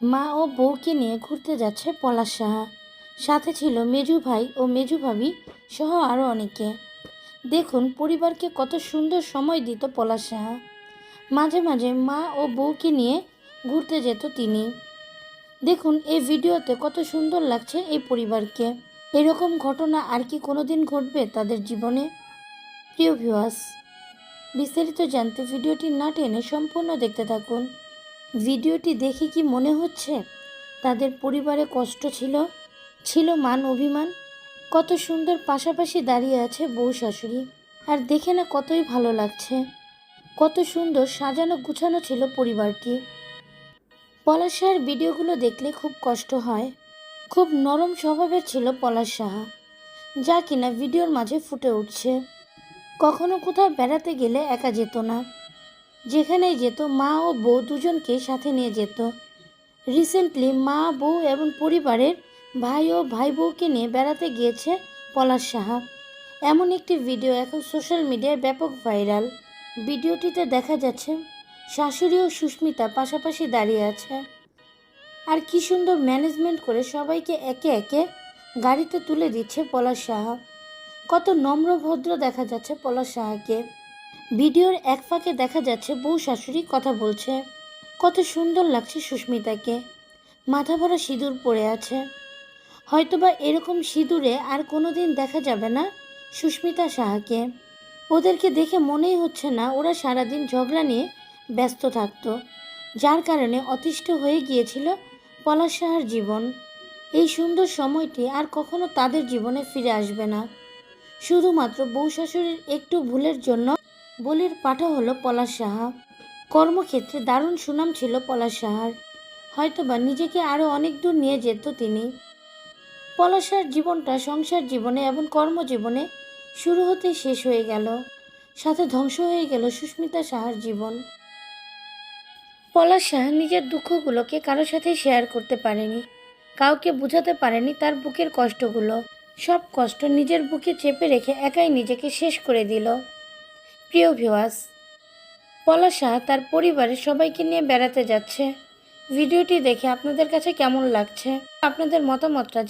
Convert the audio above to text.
মা ও বউকে নিয়ে ঘুরতে যাচ্ছে পলাশ সাহা। সাথে ছিল মেজু ভাই ও মেজু ভাবি সহ আরও অনেকে। দেখুন পরিবারকে কত সুন্দর সময় দিত পলাশ সাহা। মাঝে মাঝে মা ও বউকে নিয়ে ঘুরতে যেত তিনি। দেখুন এই ভিডিওতে কত সুন্দর লাগছে এই পরিবারকে। এরকম ঘটনা আর কি কোনো দিন ঘটবে তাদের জীবনে? প্রিয় ভিউয়ার্স, বিস্তারিত জানতে ভিডিওটি না টেনে সম্পূর্ণ দেখতে থাকুন। ভিডিওটি দেখে কি মনে হচ্ছে? তাদের পরিবারে কষ্ট ছিল? ছিল মান অভিমান? কত সুন্দর পাশাপাশি দাঁড়িয়ে আছে বউ শাশুড়ি। আর দেখে না কতই ভালো লাগছে। কত সুন্দর সাজানো গুছানো ছিল পরিবারটি। পলাশ সাহার ভিডিওগুলো দেখলে খুব কষ্ট হয়। খুব নরম স্বভাবের ছিল পলাশ সাহা, যা কিনা ভিডিওর মাঝে ফুটে উঠছে। কখনো কোথাও বেড়াতে গেলে একা যেত না। যেখানেই যেত, মা ও বউ দুজনকে সাথে নিয়ে যেত। রিসেন্টলি মা, বউ এবং পরিবারের ভাই ও ভাই বউকে নিয়ে বেড়াতে গিয়েছে পলাশ সাহা। এমন একটি ভিডিও এখন সোশ্যাল মিডিয়ায় ব্যাপক ভাইরাল। ভিডিওটিতে দেখা যাচ্ছে, শাশুড়ি ও সুস্মিতা পাশাপাশি দাঁড়িয়ে আছে। আর কি সুন্দর ম্যানেজমেন্ট করে সবাইকে একে একে গাড়িতে তুলে দিচ্ছে পলাশ সাহা। কত নম্র ভদ্র দেখা যাচ্ছে পলাশ সাহাকে। ভিডিওর এক ফাঁকে দেখা যাচ্ছে বউ শাশুড়ি কথা বলছে। কত সুন্দর লাগছে সুস্মিতাকে। মাথা ভরা সিঁদুর পরে আছে। হয়তোবা এরকম সিঁদুরে আর কোনো দিন দেখা যাবে না সুস্মিতা সাহাকে। ওদেরকে দেখে মনেই হচ্ছে না ওরা সারাদিন ঝগড়া নিয়ে ব্যস্ত থাকতো, যার কারণে অতিষ্ঠ হয়ে গিয়েছিল পলাশ সাহার জীবন। এই সুন্দর সময়টি আর কখনো তাদের জীবনে ফিরে আসবে না। শুধুমাত্র বউ শাশুড়ির একটু ভুলের জন্য বলির পাঠা হলো পলাশ সাহা। কর্মক্ষেত্রে দারুণ সুনাম ছিল পলাশ সাহার। হয়তোবা নিজেকে আরও অনেক দূর নিয়ে যেত তিনি। পলাশ সাহার জীবনটা সংসার জীবনে এবং কর্মজীবনে শুরু হতে শেষ হয়ে গেল। সাথে ধ্বংস হয়ে গেল সুস্মিতা সাহার জীবন। পলাশ সাহা নিজের দুঃখগুলোকে কারোর সাথে শেয়ার করতে পারেনি। কাউকে বোঝাতে পারেনি তার বুকের কষ্টগুলো। সব কষ্ট নিজের বুকে চেপে রেখে একাই নিজেকে শেষ করে দিল। প্রিয় ভিওয়াস পলাশা তার পরিবারের সবাইকে নিয়ে বেড়াতে যাচ্ছে। ভিডিওটি দেখে আপনাদের কাছে কেমন লাগছে? আপনাদের মতামতটা